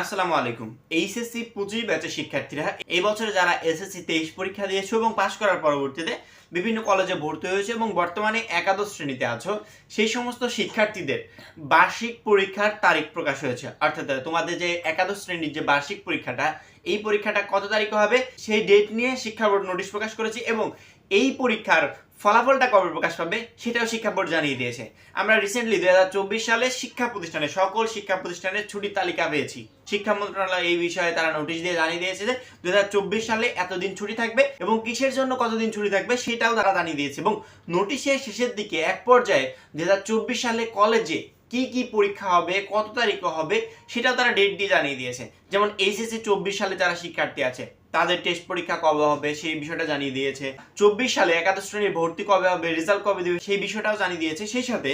আসসালামু আলাইকুম। এইচএসসি পঁচিশ ব্যাচের শিক্ষার্থীরা এই বছরে যারা এসএসসি তেইশ পরীক্ষা দিয়েছ এবং পাশ করার পরবর্তীতে বিভিন্ন কলেজে ভর্তি হয়েছে এবং বর্তমানে একাদশ শ্রেণীতে আছো, সেই সমস্ত শিক্ষার্থীদের বার্ষিক পরীক্ষার তারিখ প্রকাশ হয়েছে। অর্থাৎ তোমাদের যে একাদশ শ্রেণির যে বার্ষিক পরীক্ষাটা, এই পরীক্ষাটা কত তারিখে হবে? সেই ডেট নিয়ে শিক্ষা বোর্ড নোটিশ প্রকাশ করেছে এবং এই পরীক্ষার ফলাফলটা কবে প্রকাশ পাবে সেটাও শিক্ষা বোর্ড জানিয়ে দিয়েছে। আমরা রিসেন্টলি দুই হাজার চব্বিশ সালে শিক্ষা প্রতিষ্ঠানে, সকল শিক্ষা প্রতিষ্ঠানের ছুটির তালিকা পেয়েছি। শিক্ষা মন্ত্রণালয় এই বিষয়ে তারা নোটিশ দিয়ে জানিয়ে দিয়েছে যে দু হাজার চব্বিশ সালে এতদিন ছুটি থাকবে এবং কিসের জন্য কতদিন ছুটি থাকবে সেটাও তারা জানিয়ে দিয়েছে এবং নোটিশের শেষের দিকে এক পর্যায়ে দুই হাজার চব্বিশ সালে কলেজে কি কি পরীক্ষা হবে, কত তারিখে হবে সেটাও তারা ডেট দিয়ে জানিয়ে দিয়েছে। যেমন এইচএসসি চব্বিশ সালে যারা শিক্ষার্থী আছে তাদের টেস্ট পরীক্ষা কবে হবে সেই বিষয়টা জানিয়ে দিয়েছে। চব্বিশ সালে একাদশ শ্রেণির ভর্তি কবে হবে রেজাল্ট কবে দেবে সেই বিষয়টাও জানিয়ে দিয়েছে। সেই সাথে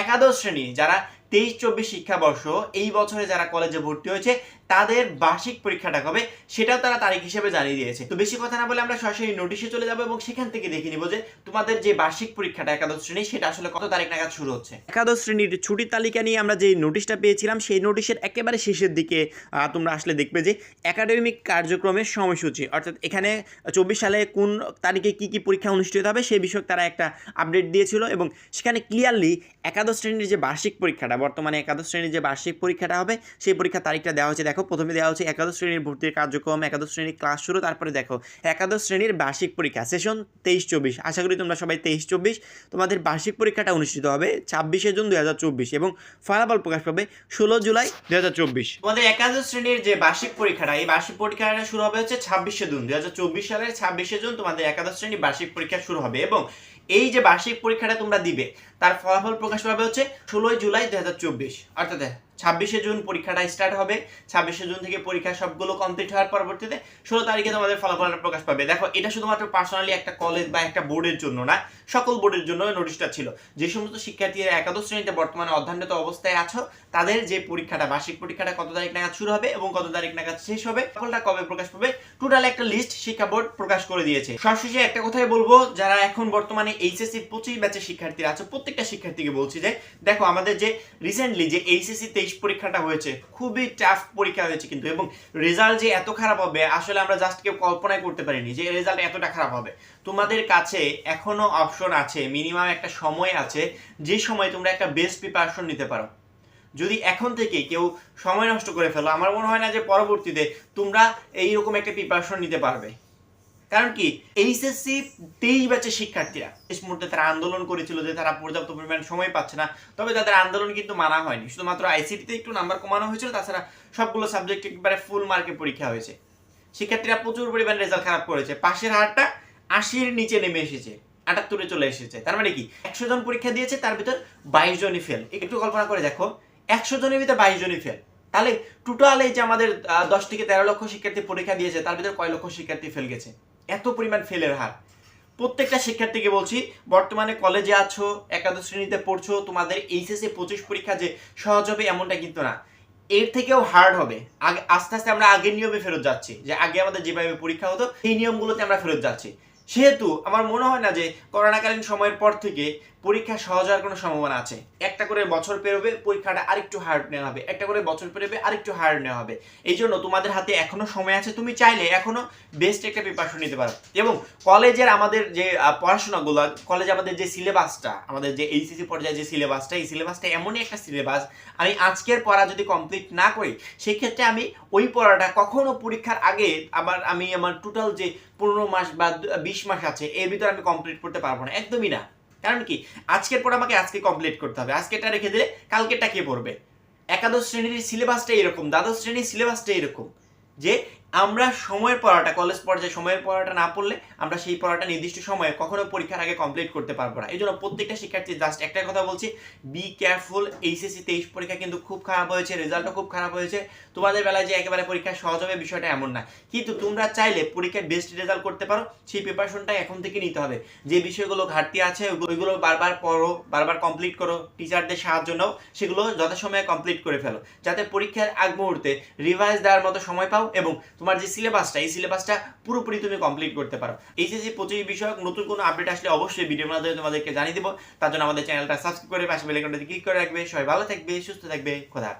একাদশ শ্রেণি যারা তেইশ, চব্বিশ শিক্ষাবর্ষ এই বছরে যারা কলেজে ভর্তি হয়েছে তাদের বার্ষিক পরীক্ষাটা কবে সেটাও তারা তারিখ হিসেবে জানিয়ে দিয়েছে। তো বেশি কথা না বলে আমরা সরাসরি নোটিশে চলে যাব এবং সেখান থেকে দেখে নিব যে তোমাদের যে বার্ষিক পরীক্ষাটা একাদশ শ্রেণি, সেটা আসলে কত তারিখ নাগাদ শুরু হচ্ছে। একাদশ শ্রেণির ছুটির তালিকা নিয়ে আমরা যে নোটিশটা পেয়েছিলাম, সেই নোটিশের একেবারে শেষের দিকে তোমরা আসলে দেখবে যে একাডেমিক কার্যক্রমের সময়সূচি, অর্থাৎ এখানে চব্বিশ সালে কোন তারিখে কি কি পরীক্ষা অনুষ্ঠিত হবে সেই বিষয়ক তারা একটা আপডেট দিয়েছিল এবং সেখানে ক্লিয়ারলি একাদশ শ্রেণির যে বার্ষিক পরীক্ষাটা, বর্তমানে একাদশ শ্রেণির যে বার্ষিক পরীক্ষাটা হবে, সেই পরীক্ষার তারিখটা দেওয়া হচ্ছে দেখো প্রথমে দেওয়া হচ্ছে একাদশ শ্রেণির ভর্তির কার্যক্রম, একাদশ শ্রেণির ক্লাস শুরু, তারপরে দেখো, একাদশ শ্রেণির বার্ষিক পরীক্ষা সেশন তেইশ চব্বিশ আশা করি তোমরা সবাই তেইশ চব্বিশ তোমাদের বার্ষিক পরীক্ষাটা অনুষ্ঠিত হবে ছাব্বিশে জুন দুই হাজার চব্বিশ এবং ফলাফল প্রকাশ পাবে ষোলো জুলাই দুই হাজার চব্বিশ। তোমাদের একাদশ শ্রেণির যে বার্ষিক পরীক্ষাটা, এই বার্ষিক পরীক্ষাটা শুরু হবে হচ্ছে ছাব্বিশে জুন দুই হাজার চব্বিশ সালের ছাব্বিশে জুন তোমাদের একাদশ শ্রেণির বার্ষিক পরীক্ষা শুরু হবে এবং এই যে বার্ষিক পরীক্ষাটা তোমরা দিবে, তার ফলাফল প্রকাশ পাবে হচ্ছে ষোলোই জুলাই দুই হাজার চব্বিশ। অর্থাৎ ছাব্বিশে জুন পরীক্ষাটা স্টার্ট হবে। ছাব্বিশে জুন থেকে পরীক্ষা সবগুলো কমপ্লিট হওয়ার পরবর্তীতে ষোলো তারিখে তোমাদের ফলাফলটা প্রকাশ পাবে। দেখো, এটা শুধুমাত্র পার্সোনালি একটা কলেজ বা একটা বোর্ডের জন্য না, সকল বোর্ডের জন্য নোটিশটা ছিল। যে সমস্ত শিক্ষার্থীরা একাদশ শ্রেণীতে বর্তমানে অধ্যয়নরত অবস্থায় আছো, তাদের যে পরীক্ষাটা, বার্ষিক পরীক্ষাটা কত তারিখ নাগাদ শুরু হবে এবং কত তারিখ নাগাদ শেষ হবে ফলটা কবে প্রকাশ পাবে টোটাল একটা লিস্ট শিক্ষা বোর্ড প্রকাশ করে দিয়েছে। সবশেষে একটা কথাই বলব, যারা এখন বর্তমানে এইচএসসি পঁচিশ ব্যাচের শিক্ষার্থীরা আছে, প্রত্যেকটা শিক্ষার্থীকে বলছি যে, দেখো, আমাদের যে রিসেন্টলি যে এইচএসসি তেইশ পরীক্ষাটা হয়েছে। খুবই টাফ পরীক্ষা হয়েছে কিন্তু এবং রেজাল্ট যে এত খারাপ হবে, আসলে আমরা জাস্ট কেউ কল্পনাই করতে পারিনি যে রেজাল্ট এতটা খারাপ হবে। তোমাদের কাছে এখনও অপশন আছে মিনিমাম একটা সময় আছে, যে সময় তোমরা একটা বেস্ট প্রিপারেশন নিতে পারো। যদি এখন থেকে কেউ সময় নষ্ট করে ফেলো, আমার মনে হয় না যে পরবর্তীতে তোমরা এইরকম একটা প্রিপারেশন নিতে পারবে। কারণ কি? এইচএসসি তেইশ ব্যাচের শিক্ষার্থীরা। শেষ মুহূর্তে তারা আন্দোলন করেছিল যে তারা পর্যাপ্ত পরিমাণ সময় পাচ্ছে না। তবে তাদের আন্দোলন কিন্তু মানা হয়নি। শুধুমাত্র আইসিটিতে একটু নাম্বার কমানো হয়েছিল, তাছাড়া সবগুলো সাবজেক্ট একেবারে ফুল মার্কে পরীক্ষা হয়েছে। শিক্ষার্থীরা প্রচুর পরিমাণ রেজাল্ট খারাপ করেছে। পাশের হারটা আশির নিচে নেমে এসেছে, আটাত্তরে চলে এসেছে। তার মানে কি? একশো জন পরীক্ষা দিয়েছে, তার ভিতর বাইশ জনই ফেল একটু কল্পনা করে দেখো, একশো জনের ভিতরে বাইশ জনই ফেল তাহলে টোটাল এই যে আমাদের দশ থেকে তেরো লক্ষ শিক্ষার্থী পরীক্ষা দিয়েছে, তার ভিতর কয় লক্ষ শিক্ষার্থী ফেল গেছে? এত পরিমাণ ফেলের হার। প্রত্যেকটা শিক্ষার্থীকে বলছি, বর্তমানে কলেজে আছো, একাদশ শ্রেণীতে পড়ছো, তোমাদের এইচএসএ পঁচিশ পরীক্ষা যে সহজ হবে এমনটা কিন্তু না। এর থেকেও হার্ড হবে। আগে, আস্তে আস্তে আমরা আগের নিয়মে ফেরত যাচ্ছি, যে আগে আমাদের যেভাবে পরীক্ষা হতো, সেই নিয়মগুলোতে আমরা ফেরত যাচ্ছি। সেহেতু আমার মনে হয় না যে, করোনাকালীন সময়ের পর থেকে পরীক্ষা সহজ হওয়ার কোনো সম্ভাবনা আছে। একটা করে বছর পেরোবে, পরীক্ষাটা আরেকটু হার্ড নেওয়া হবে। একটা করে বছর পেরোবে, আরেকটু হার্ড নেওয়া হবে। এই জন্য তোমাদের হাতে এখনও সময় আছে। তুমি চাইলে এখনও বেস্ট একটা প্রিপারেশন নিতে পারো। এবং কলেজের আমাদের যে পড়াশোনাগুলো, কলেজে আমাদের যে সিলেবাসটা আমাদের যে এইচএসসি পর্যায়ে যে সিলেবাসটা এই সিলেবাসটা এমনই একটা সিলেবাস আমি আজকের পড়া যদি কমপ্লিট না করি, সেক্ষেত্রে আমি ওই পড়াটা কখনো পরীক্ষার আগে আবার আমি আমার টোটাল যে পনেরো মাস বা বিশ মাস আছে, এর ভিতরে আমি কমপ্লিট করতে পারব না। একদমই না। কারণ কি? আজকের পর আমাকে আজকে কমপ্লিট করতে হবে। আজকেটা রেখে দিলে কালকেরটা কে পড়বে? একাদশ শ্রেণির সিলেবাসটা এরকম, দ্বাদশ শ্রেণির সিলেবাসটা এরকম। যে আমরা সময়ের পড়াটা কলেজ পর্যায়ে সময়ের পড়াটা না পড়লে আমরা সেই পড়াটা নির্দিষ্ট সময়ে কখনো পরীক্ষার আগে কমপ্লিট করতে পারব না। এই জন্য প্রত্যেকটা শিক্ষার্থী জাস্ট একটা কথা বলছি বি কেয়ারফুল এইচএসসি তেইশ পরীক্ষা কিন্তু খুব খারাপ হয়েছে রেজাল্টও খুব খারাপ হয়েছে। তোমাদের বেলায় যে একেবারে পরীক্ষা সহজ হবে বিষয়টা এমন না। কিন্তু তোমরা চাইলে পরীক্ষায় বেস্ট রেজাল্ট করতে পারো, সেই প্রিপারেশনটা এখন থেকে নিতে হবে। যে বিষয়গুলো ঘাটতি আছে, ওইগুলো- ওইগুলো বারবার পড়ো, বারবার কমপ্লিট করো টিচারদের সাহায্য নাও, সেগুলো যথাসময়ে কমপ্লিট করে ফেলো। যাতে পরীক্ষার আগ মুহূর্তে রিভাইজ দেওয়ার মতো সময় পাও এবং তোমার যে সিলেবাসটা, এই সিলেবাসটা পুরোপুরি তুমি কমপ্লিট করতে পারো। এই যে যে পঁচিশ বিষয়ক নতুন কোনো আপডেট আসলে অবশ্যই ভিডিওর মাধ্যমে তোমাদেরকে জানিয়ে দেবো। তার জন্য আমাদের চ্যানেলটা সাবস্ক্রাইব করে পাশে বেলাইকনটাতে ক্লিক করে রাখবে। সবাই ভালো থাকবে, সুস্থ থাকবে, খোদা